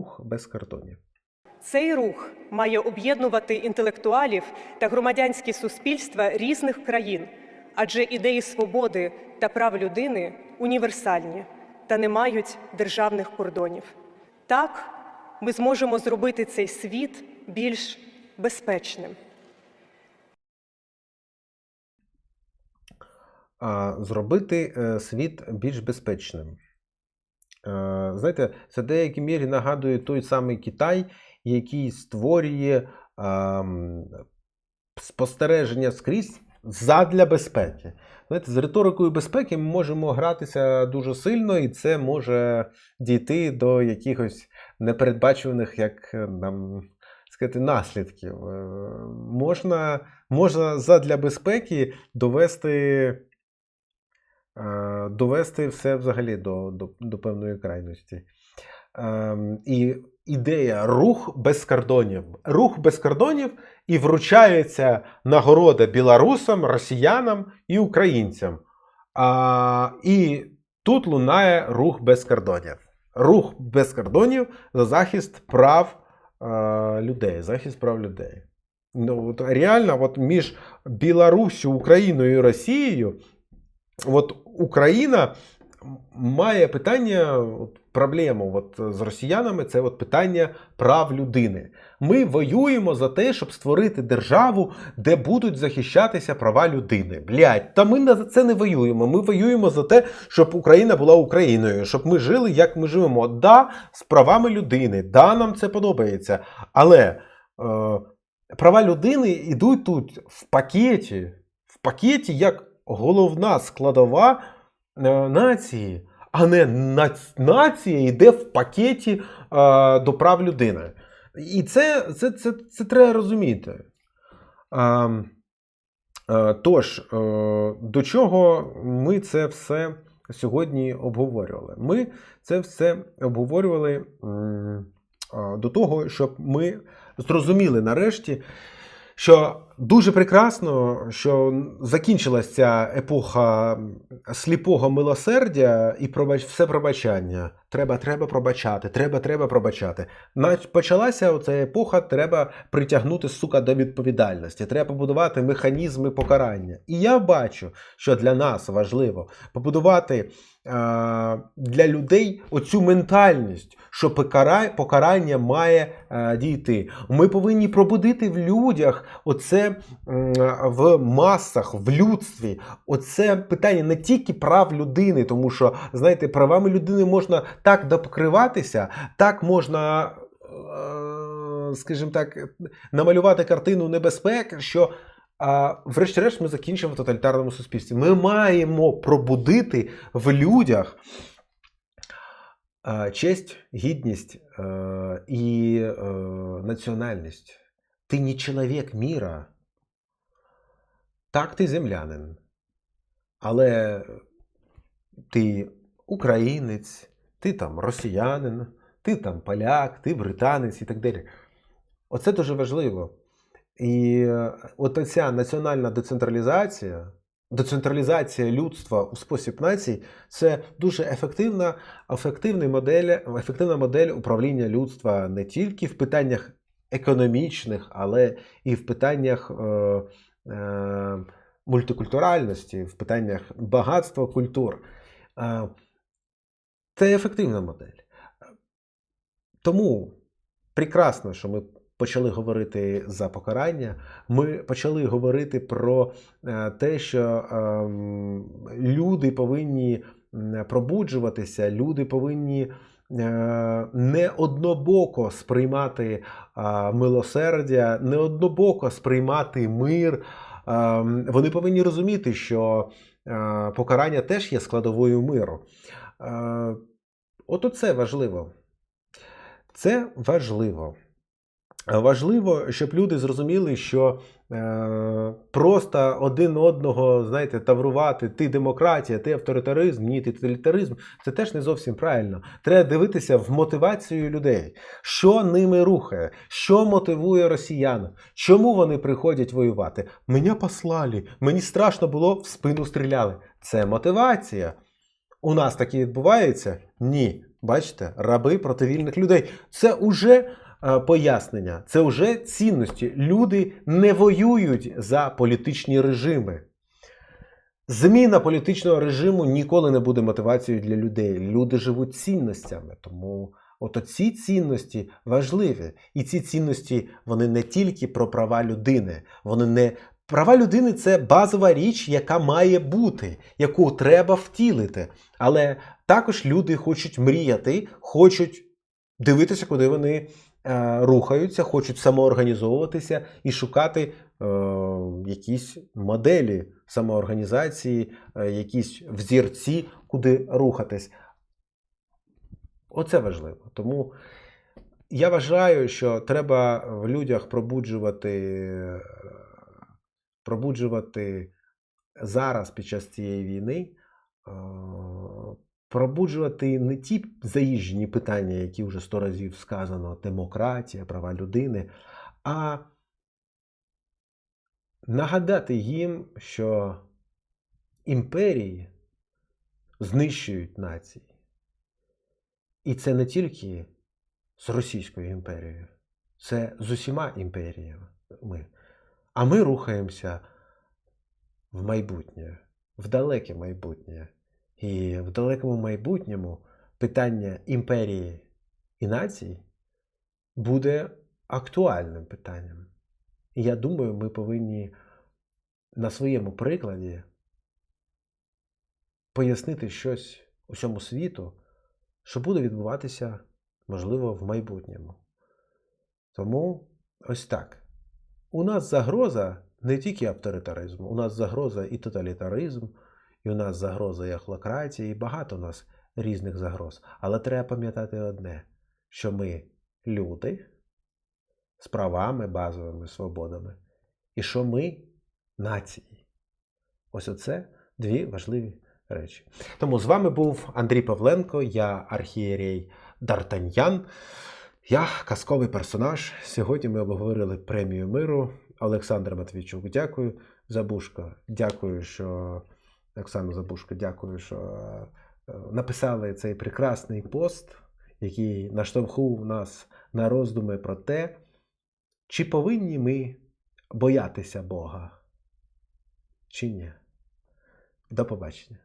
рух без кордонів. Цей рух має об'єднувати інтелектуалів та громадянські суспільства різних країн, адже ідеї свободи та прав людини універсальні та не мають державних кордонів. Так ми зможемо зробити цей світ більш безпечним. зробити е, світ більш безпечним. Знаєте, це деякій мірі нагадує той самий Китай, який створює спостереження скрізь задля безпеки. Знаєте, з риторикою безпеки ми можемо гратися дуже сильно, і це може дійти до якихось непередбачуваних, як нам сказати, наслідків. Е, Можна, можна задля безпеки довести довести все взагалі до, до, до певної крайності. Ем, І ідея рух без кордонів. Рух без кордонів і вручається нагорода білорусам, росіянам і українцям. А, І тут лунає рух без кордонів. Рух без кордонів за захист прав е, людей. Захист прав людей. Ну, от реально, от між Білоруссю, Україною і Росією от Україна має питання, от, проблему от, з росіянами це от питання прав людини. Ми воюємо за те, щоб створити державу, де будуть захищатися права людини. Блять, та ми за це не воюємо. Ми воюємо за те, щоб Україна була Україною, щоб ми жили, як ми живемо. Да, з правами людини, да, нам це подобається. Але е, права людини йдуть тут в пакеті, в пакеті як головна складова е, нації, а не нац- нація йде в пакеті е, до прав людини. І це, це, це, це треба розуміти. А, е, тож, до чого ми це все сьогодні обговорювали? Ми це все обговорювали до того, щоб ми зрозуміли нарешті, що дуже прекрасно, що закінчилася ця епоха сліпого милосердя і пробач, все пробачання. Треба, треба пробачати, треба, треба пробачати. Почалася оця епоха, треба притягнути сука до відповідальності, треба побудувати механізми покарання. І я бачу, що для нас важливо побудувати для людей оцю ментальність, що покара- покарання має а, дійти. Ми повинні пробудити в людях оце в масах, в людстві. Оце питання не тільки прав людини, тому що, знаєте, правами людини можна так допокриватися, так можна. е, Скажімо так, намалювати картину небезпек, що врешті-решт ми закінчимо в тоталітарному суспільстві. Ми маємо пробудити в людях честь, гідність е, і е, національність. Ти не чоловік міра. Так, ти землянин. Але ти українець, ти там росіянин, ти там поляк, ти британець і так далі. Оце дуже важливо. І е, от ця національна децентралізація, децентралізація людства у спосіб націй це дуже ефективна, ефективна модель, ефективна модель управління людства не тільки в питаннях економічних, але і в питаннях е, мультикультуральності, в питаннях багатства культур. Е, це ефективна модель. Тому прекрасно, що ми почали говорити за покарання. Ми почали говорити про е, те, що ем, люди повинні пробуджуватися, люди повинні е, не однобоко сприймати е, милосердя, не однобоко сприймати мир. Ем, Вони повинні розуміти, що е, покарання теж є складовою миру. Е, От оце важливо. Це важливо. Е, Важливо, щоб люди зрозуміли, що е, просто один одного, знаєте, таврувати ти демократія, ти авторитаризм, ні, ти тоталітаризм, це теж не зовсім правильно. Треба дивитися в мотивацію людей, що ними рухає, що мотивує росіян, чому вони приходять воювати. Мене послали, мені страшно було, в спину стріляли. Це мотивація. У нас таке відбувається? Ні. Бачите, раби проти вільних людей. Це уже пояснення, це вже цінності. Люди не воюють за політичні режими. Зміна політичного режиму ніколи не буде мотивацією для людей. Люди живуть цінностями, тому от ці цінності важливі. І ці цінності вони не тільки про права людини, вони не права людини це базова річ, яка має бути, яку треба втілити. Але також люди хочуть мріяти, хочуть дивитися, куди вони е, рухаються, хочуть самоорганізовуватися і шукати е, якісь моделі самоорганізації, е, якісь взірці, куди рухатись. Оце важливо. Тому я вважаю, що треба в людях пробуджувати, пробуджувати зараз під час цієї війни, е, пробуджувати не ті заїжджені питання, які вже сто разів сказано: демократія, права людини, а нагадати їм, що імперії знищують нації. І це не тільки з Російською імперією, це з усіма імперіями. А ми рухаємося в майбутнє, в далеке майбутнє. І в далекому майбутньому питання імперії і націй буде актуальним питанням. І я думаю, ми повинні на своєму прикладі пояснити щось усьому світу, що буде відбуватися, можливо, в майбутньому. Тому ось так. У нас загроза не тільки авторитаризму, у нас загроза і тоталітаризм, і у нас загроза і ахлократія, і багато у нас різних загроз. Але треба пам'ятати одне: що ми люди з правами, базовими свободами, і що ми нації. Ось оце дві важливі речі. Тому з вами був Андрій Павленко, я архієрей Дартаньян. Я казковий персонаж. Сьогодні ми обговорили премію миру. Олександр Матвійчук, дякую. Забушко, дякую, що Оксана Забушко, дякую, що е, написали цей прекрасний пост, який наштовхнув нас на роздуми про те, чи повинні ми боятися Бога, чи ні. До побачення.